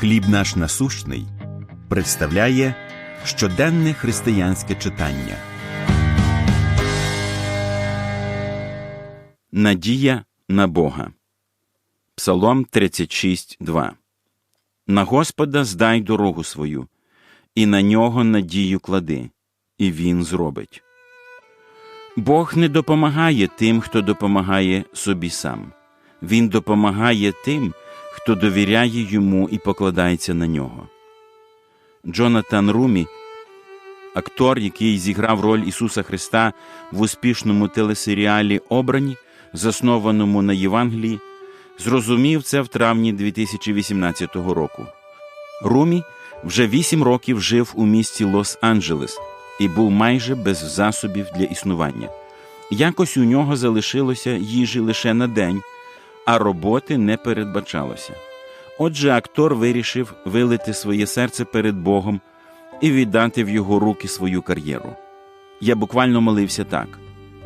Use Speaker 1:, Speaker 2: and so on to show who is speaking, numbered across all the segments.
Speaker 1: Хліб наш насущний представляє щоденне християнське читання. Надія на Бога. Псалом 36.2 На Господа здай дорогу свою, і на нього надію клади, і Він зробить. Бог не допомагає тим, хто допомагає собі сам. Він допомагає тим, хто довіряє йому і покладається на нього. Джонатан Румі, актор, який зіграв роль Ісуса Христа в успішному телесеріалі Обрані, заснованому на Євангелії, зрозумів це в травні 2018 року. Румі вже вісім років жив у місті Лос-Анджелес і був майже без засобів для існування. Якось у нього залишилося їжі лише на день, а роботи не передбачалося. Отже, актор вирішив вилити своє серце перед Богом і віддати в його руки свою кар'єру. Я буквально молився так: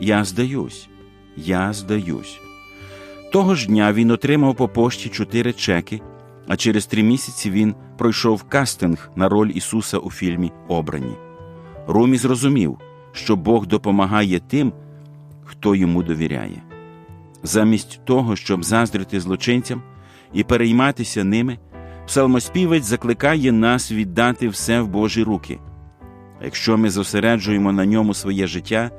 Speaker 1: Я здаюсь, я здаюсь. Того ж дня він отримав по пошті чотири чеки, а через три місяці він пройшов кастинг на роль Ісуса у фільмі Обрані. Румі зрозумів, що Бог допомагає тим, хто йому довіряє. Замість того, щоб заздрити злочинцям і перейматися ними, псалмоспівець закликає нас віддати все в Божі руки. Якщо ми зосереджуємо на ньому своє життя,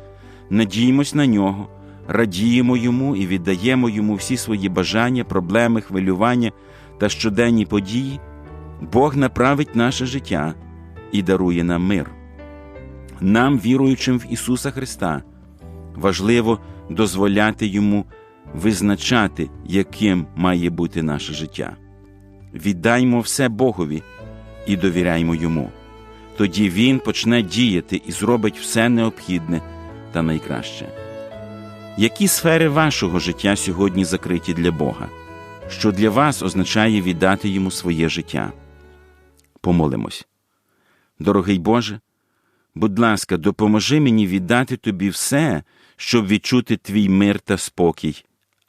Speaker 1: надіємось на нього, радіємо йому і віддаємо йому всі свої бажання, проблеми, хвилювання та щоденні події, Бог направить наше життя і дарує нам мир. Нам, віруючим в Ісуса Христа, важливо дозволяти Йому визначати, яким має бути наше життя. Віддаймо все Богові і довіряймо Йому. Тоді Він почне діяти і зробить все необхідне та найкраще. Які сфери вашого життя сьогодні закриті для Бога? Що для вас означає віддати йому своє життя? Помолимось. Дорогий Боже, будь ласка, допоможи мені віддати тобі все, щоб відчути твій мир та спокій.